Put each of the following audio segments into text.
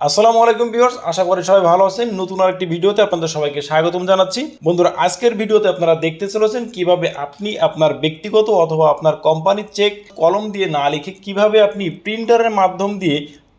আসসালামু আলাইকুম ভিউয়ার্স, আশা করি সবাই ভালো আছেন। নতুন আরেকটি ভিডিওতে আপনাদের সবাইকে স্বাগতম জানাচ্ছি। বন্ধুরা, আজকের ভিডিওতে আপনারা দেখতে চলেছেন কীভাবে আপনি আপনার ব্যক্তিগত অথবা আপনার কোম্পানির চেক কলম দিয়ে না লিখে কীভাবে আপনি প্রিন্টারের মাধ্যম দিয়ে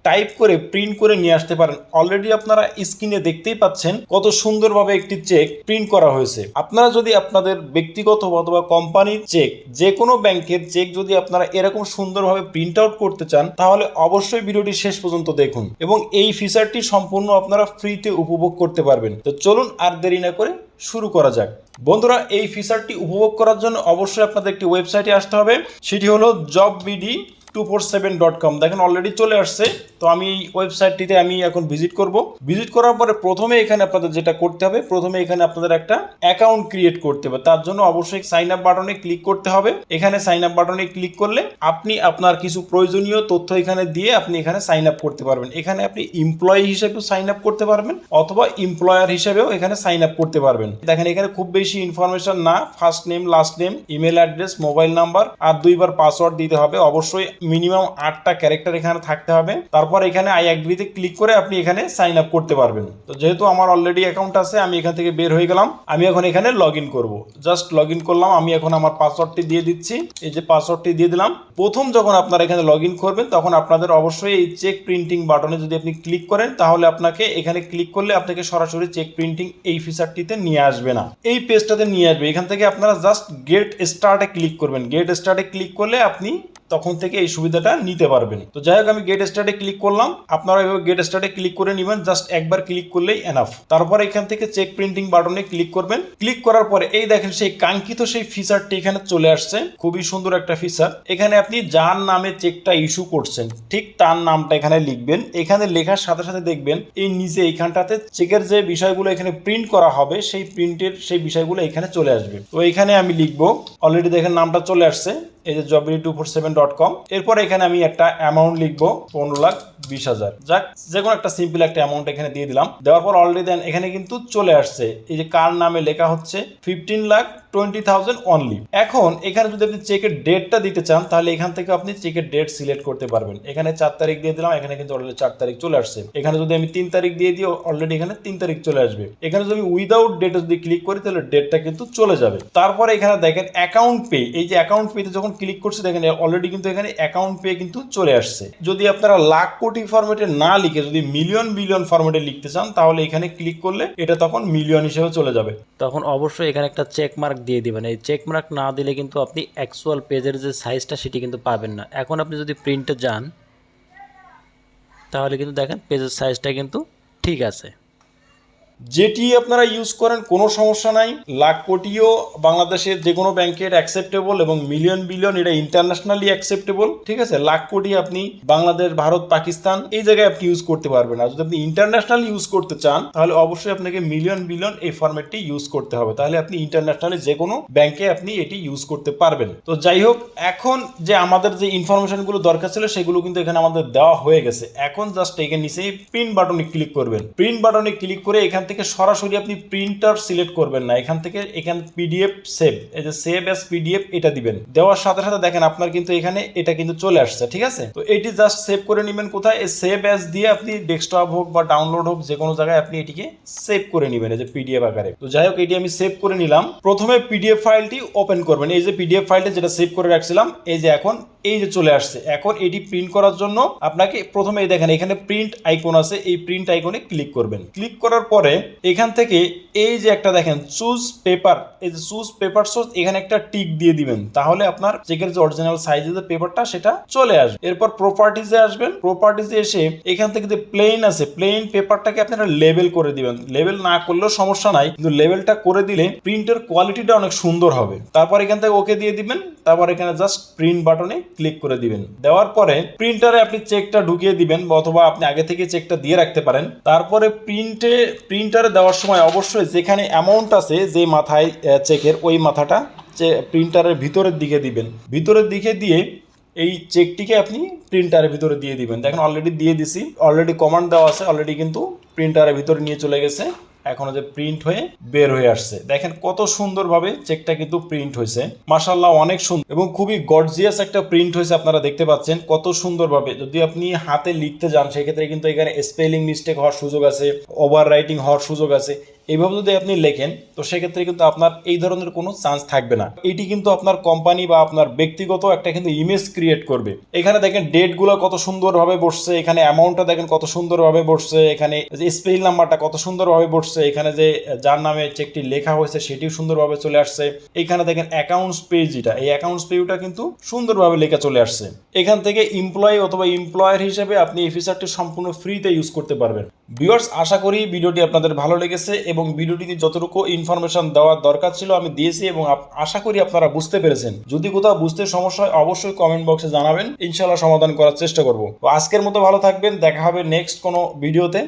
টাইপ করে প্রিন্ট করে নিয়ে আসতে পারেন। অলরেডি আপনারা স্ক্রিনে দেখতেই পাচ্ছেন কত সুন্দরভাবে একটি চেক প্রিন্ট করা হয়েছে। আপনারা যদি আপনাদের ব্যক্তিগত অথবা কোম্পানির চেক যে কোনো ব্যাংকের চেক যদি আপনারা এরকম সুন্দরভাবে প্রিন্ট আউট করতে চান, তাহলে অবশ্যই ভিডিওটি শেষ পর্যন্ত দেখুন এবং এই ফিচারটি সম্পূর্ণ আপনারা ফ্রিতে উপভোগ করতে পারবেন। তো চলুন আর দেরি না করে শুরু করা যাক। বন্ধুরা, এই ফিচারটি উপভোগ করার জন্য অবশ্যই আপনাদের একটি ওয়েবসাইটে আসতে হবে। সেটি হলো job BD two four seven dot com দেখেন অলরেডি চলে আসছে। তো আমি এই ওয়েবসাইটটিতে আমি এখন ভিজিট করব। ভিজিট করার পরে প্রথমে এখানে আপনাদের যেটা করতে হবে, প্রথমে এখানে আপনাদের একটা অ্যাকাউন্ট ক্রিয়েট করতে হবে। তার জন্য অবশ্যই সাইন আপ বাটনে ক্লিক করতে হবে। এখানে সাইন আপ বাটনে ক্লিক করলে আপনি আপনার কিছু প্রয়োজনীয় তথ্য এখানে দিয়ে আপনি এখানে সাইন আপ করতে পারবেন। এখানে আপনি এমপ্লয়ি হিসেবেও সাইন আপ করতে পারবেন অথবা এমপ্লয়ার হিসেবেও এখানে সাইন আপ করতে পারবেন। দেখেন এখানে খুব বেশি ইনফরমেশন না first name last name email address mobile number আর দুইবার পাসওয়ার্ড দিতে হবে। অবশ্যই মিনিমাম আটটা ক্যারেক্টার এখানে থাকতে হবে। তারপর এখানে আই অ্যাগ্রিতে ক্লিক করে আপনি এখানে সাইন আপ করতে পারবেন। তো যেহেতু আমার অলরেডি অ্যাকাউন্ট আছে, আমি এখান থেকে বের হয়ে গেলাম। আমি এখন এখানে লগ ইন করব। জাস্ট লগ ইন করলাম, আমি এখন আমার পাসওয়ার্ডটি দিয়ে দিচ্ছি। এই যে পাসওয়ার্ডটি দিয়ে দিলাম। প্রথম যখন আপনারা এখানে লগ ইন করবেন, তখন আপনাদের অবশ্যই এই চেক প্রিন্টিং বাটনে যদি আপনি ক্লিক করেন, তাহলে আপনাকে এখানে ক্লিক করলে আপনাকে সরাসরি চেক প্রিন্টিং এই ফিচারটিতে নিয়ে আসবে না। এই পেজটাতে নিয়ে আসবে। এখান থেকে আপনারা জাস্ট গেট স্টার্টে ক্লিক করবেন। গেট স্টার্টে ক্লিক করলে আপনি তখন থেকে এই সুবিধাটা নিতে পারবেন তো যাই হোক, আমি গেট স্টার্টে ক্লিক করলাম। আপনারা এভাবে গেট স্টার্টে ক্লিক করে নেবেন জাস্ট একবার ক্লিক করলেই এনাফ তারপর এখান থেকে চেক প্রিন্টিং বাটনে ক্লিক করবেন। ক্লিক করার পরে এই দেখেন সেই কাঙ্ক্ষিত সেই ফিচারটি এখানে চলে আসছে। খুবই সুন্দর একটা ফিচার এখানে আপনি যার নামে চেকটা ইস্যু করছেন, ঠিক তার নামটা এখানে লিখবেন। এখানে লেখার সাথে সাথে দেখবেন, এই নিচে এইখানটাতে চেকের যে বিষয়গুলো এখানে প্রিন্ট করা হবে, সেই প্রিন্টের সেই বিষয়গুলো এখানে চলে আসবে। তো এখানে আমি লিখব অলরেডি দেখেন নামটা চলে আসছে। এই যে জবরি two four seven dot com এরপর এখানে আমি একটা অ্যামাউন্ট লিখব পনেরো লাখ বিশ হাজার। যাক, যে কোনো একটা সিম্পল একটা অ্যামাউন্ট এখানে দিয়ে দিলাম। দেওয়ার পর অলরেডি দেন এখানে কিন্তু চলে আসছে। এই যে কার নামে লেখা হচ্ছে fifteen lakh twenty thousand only এখন এখানে যদি আপনি চেকের ডেটটা দিতে চান, তাহলে এখান থেকে আপনি চেকের ডেট সিলেক্ট করতে পারবেন। এখানে চার তারিখ দিয়ে দিলাম, এখানে কিন্তু অলরেডি চার তারিখ চলে আসছে। এখানে যদি আমি তিন তারিখ দিয়ে দিই অলরেডি এখানে তিন তারিখ চলে আসবে। এখানে যদি আমি উইদাউট ডেটে যদি ক্লিক করি, তাহলে ডেটটা কিন্তু চলে যাবে। তারপরে এখানে দেখেন অ্যাকাউন্ট পে এই যে অ্যাকাউন্ট পেতে যখন ক্লিক করছি, দেখেন অলরেডি কিন্তু এখানে অ্যাকাউন্ট পেয়ে কিন্তু চলে আসছে। যদি আপনারা লাখ কোটি ফরম্যাটে না লিখে, যদি মিলিয়ন বিলিয়ন ফরম্যাটে লিখতে চান, তাহলে এখানে ক্লিক করলে এটা তখন মিলিয়ন হিসেবে চলে যাবে। তখন অবশ্যই এখানে একটা চেক মার্ক দিয়ে দিবেন। এই চেক মার্ক না দিলে কিন্তু আপনি অ্যাকচুয়াল পেজের যে সাইজটা সেটি কিন্তু পাবেন না। এখন আপনি যদি প্রিন্টে যান, তাহলে কিন্তু দেখেন পেজের সাইজটা কিন্তু ঠিক আছে। যেটি আপনারা ইউজ করেন, কোনো সমস্যা নাই। লাখ কোটিও বাংলাদেশের যে কোনো ব্যাংকের অ্যাকসেপ্টেবল এবং মিলিয়ন বিলিয়ন এটা ইন্টারন্যাশনালি অ্যাকসেপ্টেবল ঠিক আছে? লাখ কোটি আপনি বাংলাদেশ, ভারত, পাকিস্তান এই জায়গায় আপনি ইউজ করতে পারবেন। আর যদি আপনি ইন্টারন্যাশনাল ইউজ করতে চান, তাহলে অবশ্যই আপনাকে মিলিয়ন বিলিয়ন এই ফরম্যাটটি ইউজ করতে হবে। তাহলে আপনি ইন্টারন্যাশনালি যে কোনো ব্যাংকে আপনি এটি ইউজ করতে পারবেন। তো যাই হোক, এখন যে আমাদের যে ইনফরমেশনগুলো দরকার ছিল, সেগুলো কিন্তু এখানে আমাদের দেওয়া হয়ে গেছে। এখন জাস্ট এখানে নিচে প্রিন্ট বাটনে ক্লিক করবেন। প্রিন্ট বাটনে ক্লিক করে এখান থেকে সরাসরি আপনি প্রিন্টার সিলেক্ট করবেন না। এখান থেকে এখান পিডিএফ সেভ এই যে সেভ অ্যাজ পিডিএফ এটা দিবেন। দেওয়ার সাথে সাথে দেখেন আপনার কিন্তু এখানে এটা কিন্তু চলে আসছে, ঠিক আছে? তো এটি জাস্ট সেভ করে নেবেন কোথায়? এই সেভ অ্যাজ দিয়ে আপনি ডেস্কটপ হোক বা ডাউনলোড হোক, যে কোনো জায়গায় আপনি এটিকে সেভ করে নেবেন, এই যে পিডিএফ আকারে। তো যাই হোক, এটি আমি সেভ করে নিলাম। প্রথমে পিডিএফ ফাইলটি ওপেন করবেন। এই যে পিডিএফ ফাইলটা যেটা সেভ করে রাখছিলাম, এই যে এখন এই যে চলে আসছে, এখন এটি প্রিন্ট করার জন্য আপনাকে প্রথমে দেখেন, এখানে প্রিন্ট আইকন আছে, এই প্রিন্ট আইকনে ক্লিক করবেন। ক্লিক করার পরে এখান থেকে এই যে একটা দেখেন চুজ পেপার এই যে চুজ পেপার সোর্স এখানে একটা টিক দিয়ে দিবেন। তাহলে আপনার চেকের যে অরিজিনাল সাইজের যে পেপারটা সেটা চলে আসবে। এরপর প্রপার্টিজে আসবেন। প্রপার্টিজে এসে এখান থেকে যে প্লেন আছে প্লেন পেপারটাকে আপনারা লেবেল করে দিবেন। লেবেল না করলেও সমস্যা নাই, কিন্তু লেবেলটা করে দিলে প্রিন্টের কোয়ালিটিটা অনেক সুন্দর হবে। তারপর এখান থেকে ওকে দিয়ে দিবেন। তারপর এখানে জাস্ট প্রিন্ট বাটনে ক্লিক করে দিবেন। দেওয়ার পরে প্রিন্টারে আপনি চেকটা ঢুকিয়ে দিবেন অথবা আপনি আগে থেকে চেকটা দিয়ে রাখতে পারেন। তারপরে প্রিন্টে প্রিন্টারে দেওয়ার সময় অবশ্যই যেখানে অ্যামাউন্ট আছে যে মাথায় চেকের ওই মাথাটা প্রিন্টারের ভিতরের দিকে দিবেন। ভিতরের দিকে দিয়ে এই চেকটিকে আপনি প্রিন্টারের ভিতরে দিয়ে দিবেন। দেখেন অলরেডি দিয়ে দিছি। অলরেডি কমান্ড দেওয়া আছে অলরেডি কিন্তু প্রিন্টারের ভিতরে নিয়ে চলে গেছে। এখনও যে প্রিন্ট হয়ে বের হয়ে আসছে। দেখেন কত সুন্দরভাবে চেকটা কিন্তু প্রিন্ট হয়েছে। মাসাল্লাহ অনেক সুন্দর এবং খুবই গর্জিয়াস একটা প্রিন্ট হয়েছে আপনারা দেখতে পাচ্ছেন। কত সুন্দরভাবে। যদি আপনি হাতে লিখতে যান, সেক্ষেত্রে কিন্তু এখানে স্পেলিং মিস্টেক হওয়ার সুযোগ আছে ওভার রাইটিং হওয়ার সুযোগ আছে। এইভাবে যদি আপনি লেখেন, তো সেক্ষেত্রে কিন্তু আপনার এই ধরনের কোনো চান্স থাকবে না। এটি কিন্তু আপনার কোম্পানি বা আপনার ব্যক্তিগত একটা কিন্তু ইমেজ ক্রিয়েট করবে। এখানে দেখেন ডেটগুলো কত সুন্দরভাবে বসছে, এখানে অ্যামাউন্টটা দেখেন কত সুন্দরভাবে বসছে, এখানে যে স্পেল নাম্বারটা কত সুন্দরভাবে বসছে, এখানে যে যার নামে চেকটি লেখা হয়েছে সেটিও সুন্দরভাবে চলে আসছে। এখানে দেখেন অ্যাকাউন্টস পেজ যেটা এই অ্যাকাউন্টস পেজটা কিন্তু সুন্দরভাবে লেখা চলে আসছে। এখান থেকে এমপ্লয়ি অথবা এমপ্লয়ার হিসেবে আপনি এই ফিচারটি সম্পূর্ণ ফ্রিতে ইউজ করতে পারবেন। ভিউয়ার্স আশা করি ভিডিওটি আপনাদের ভালো লেগেছে এবং ভিডিওটিতে যতটুকু ইনফরমেশন দেওয়ার দরকার ছিল আমি দিয়েছি এবং আশা করি আপনারা বুঝতে পেরেছেন। যদি কোথাও বুঝতে সমস্যা হয়, অবশ্যই কমেন্ট বক্সে জানাবেন। ইনশাল্লাহ সমাধান করার চেষ্টা করব। আজকের মতো ভালো থাকবেন। দেখা হবে নেক্সট কোনো ভিডিওতে